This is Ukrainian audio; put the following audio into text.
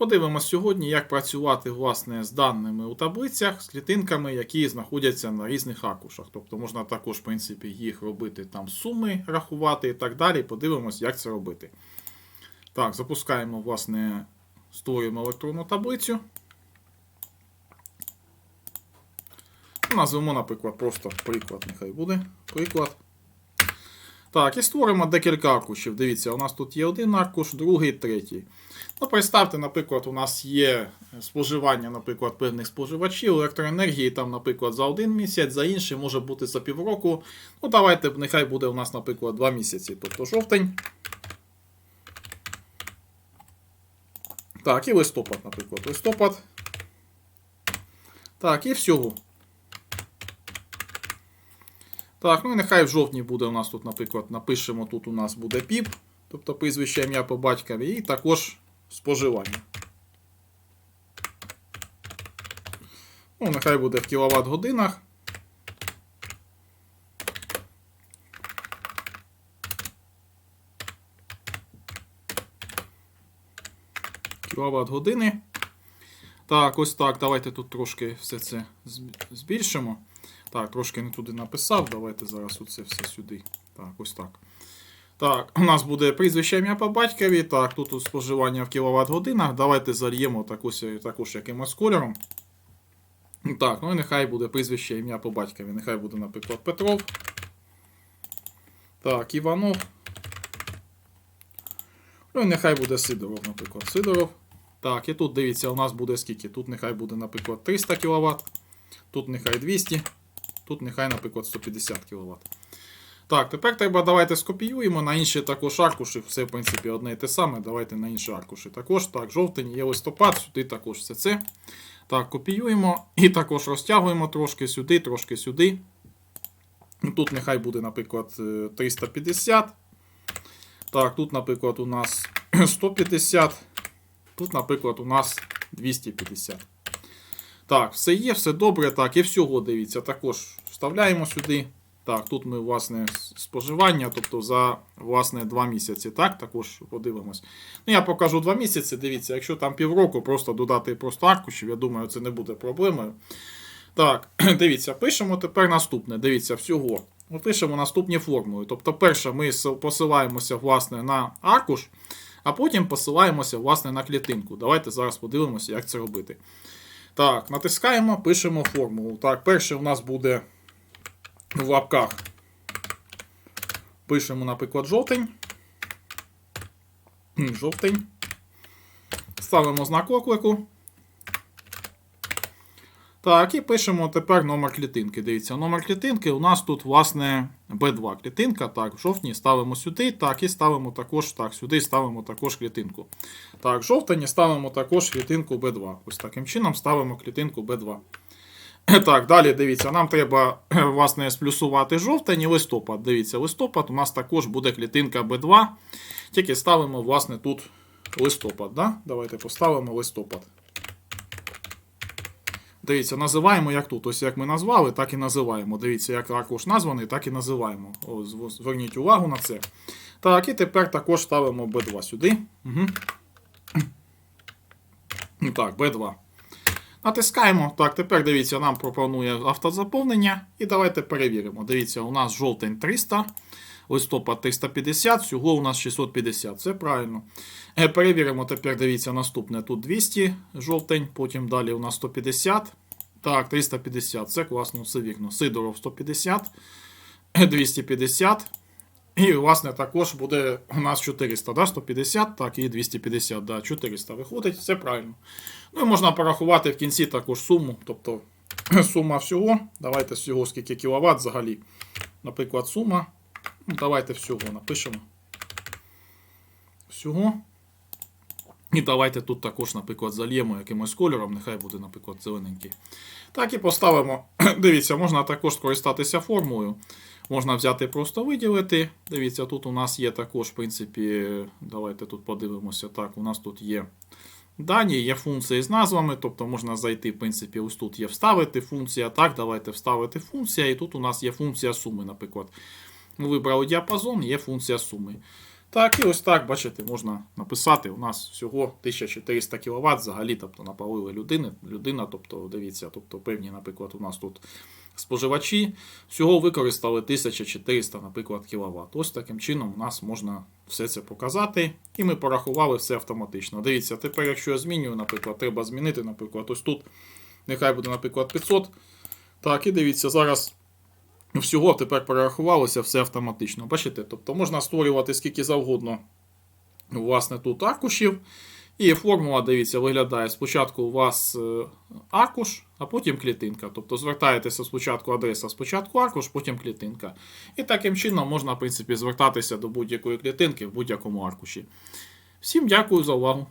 Подивимось сьогодні, як працювати власне, з даними у таблицях, з клітинками, які знаходяться на різних аркушах. Тобто можна також, в принципі, їх робити там суми, рахувати і так далі. Подивимось, як це робити. Так, запускаємо, власне, створюємо електронну таблицю. Назвемо, наприклад, просто приклад, нехай буде. Приклад. Так, і створимо декілька аркушів. Дивіться, у нас тут є один аркуш, другий, третій. Ну, представте, наприклад, у нас є споживання, наприклад, певних споживачів електроенергії, там, наприклад, за один місяць, за інший може бути за півроку. Ну, давайте, нехай буде у нас, наприклад, два місяці, тобто жовтень. Так, і листопад, наприклад. Листопад. Так, і всього. Так, ну і нехай в жовтні буде у нас тут, наприклад, напишемо, тут у нас буде піп, тобто прізвище ім'я по батькові, і також споживання. Ну, нехай буде в кіловат годинах. Кіловат години. Так, ось так. Давайте тут трошки все це збільшимо. Так, трошки не туди написав. Давайте зараз оце все сюди. Так, ось так. Так, у нас буде прізвище ім'я по батькові. Так, тут споживання в кіловат годинах. Давайте зальємо також, також якимось кольором. Так, ну і нехай буде прізвище ім'я по батькові. Нехай буде, наприклад, Петров. Так, Іванов. Ну і нехай буде Сидоров, наприклад. Сидоров. Так, і тут дивіться, у нас буде скільки. Тут нехай буде, наприклад, 300 кВт. Тут нехай 200. Тут нехай, наприклад, 150 кВт. Так, тепер треба давайте скопіюємо на інші також аркуші. Все, в принципі, одне і те саме. Давайте на інші аркуші. Також, так, жовтень є листопад, сюди також все це. Так, копіюємо і також розтягуємо трошки сюди, трошки сюди. Ну, Тут нехай буде, наприклад, е, 350. Так, тут, наприклад, у нас 150. Тут, наприклад, у нас 250. Так, все є, все добре. Так, і всього дивіться. Також вставляємо сюди. Так, тут ми, власне, споживання, тобто за власне 2 місяці. Так, також подивимось. Ну, я покажу 2 місяці. Дивіться, якщо там півроку просто додати просто аркушів, я думаю, це не буде проблемою. Так, дивіться, пишемо тепер наступне. Дивіться, всього. Ми пишемо наступні формули. Тобто, перше, ми посилаємося власне на аркуш, а потім посилаємося власне на клітинку. Давайте зараз подивимося, як це робити. Так, натискаємо, пишемо формулу. Так, перше у нас буде в лапках. Пишемо, наприклад, жовтень. Жовтень. Ставимо знак оклику. Так, і пишемо тепер номер клітинки. Дивіться, номер клітинки у нас тут, власне, B2 клітинка. Так, в жовтні ставимо сюди, так, і ставимо також так, сюди ставимо також клітинку. Так, в жовтні ставимо також клітинку B2. Ось таким чином ставимо клітинку B2. Так, далі дивіться, нам треба власне сплюсувати жовтень і листопад. Дивіться, листопад у нас також буде клітинка B2. Тільки ставимо, власне, тут листопад. Да? Давайте поставимо листопад. Дивіться, називаємо як тут. Ось як ми назвали, так і називаємо. Дивіться, як аркуш названий, так і називаємо. О, зверніть увагу на це. Так, і тепер також ставимо B2 сюди. Угу. Так, B2. Натискаємо. Так, тепер дивіться, нам пропонує автозаповнення. І давайте перевіримо. Дивіться, у нас жовтень 300, листопад 350, всього у нас 650. Це правильно. Е, Перевіримо тепер, дивіться, наступне. Тут 200 жовтень, потім далі у нас 150. Так, 350. Це класно, все вірно. Сидоров 150, 250. І, власне, також буде у нас 400, да? 150, так, і 250, да, 400 виходить, все правильно. Ну і можна порахувати в кінці також суму, тобто сума всього. Давайте всього скільки кіловат взагалі. Наприклад, сума. Ну, давайте всього напишемо. Всього. І давайте тут також, наприклад, зальємо якимось кольором, нехай буде, наприклад, зелененький. Так і поставимо. Дивіться, можна також скористатися формулою. Можна взяти просто виділити. Дивіться, тут у нас є також, в принципі, давайте тут подивимося. Так, у нас тут є дані, є функції з назвами, тобто можна зайти, в принципі, ось тут є вставити функція. Так, давайте вставити функція, і тут у нас є функція суми, наприклад. Ми вибрали діапазон, є функція суми. Так, і ось так, бачите, можна написати. У нас всього 1400 кВт взагалі, тобто напалили людини, людина, тобто, дивіться, тобто певні, наприклад, у нас тут споживачі всього використали 1400, наприклад, кВт. Ось таким чином у нас можна все це показати, і ми порахували все автоматично. Дивіться, тепер, якщо я змінюю, наприклад, треба змінити, наприклад, ось тут, нехай буде, наприклад, 500. Так, і дивіться, зараз всього тепер перерахувалося все автоматично. Бачите? Тобто можна створювати скільки завгодно, власне, тут аркушів. І формула, дивіться, виглядає. Спочатку у вас е, аркуш, а потім клітинка. Тобто звертаєтеся спочатку адреса, спочатку аркуш, потім клітинка. І таким чином можна, в принципі, звертатися до будь-якої клітинки в будь-якому аркуші. Всім дякую за увагу.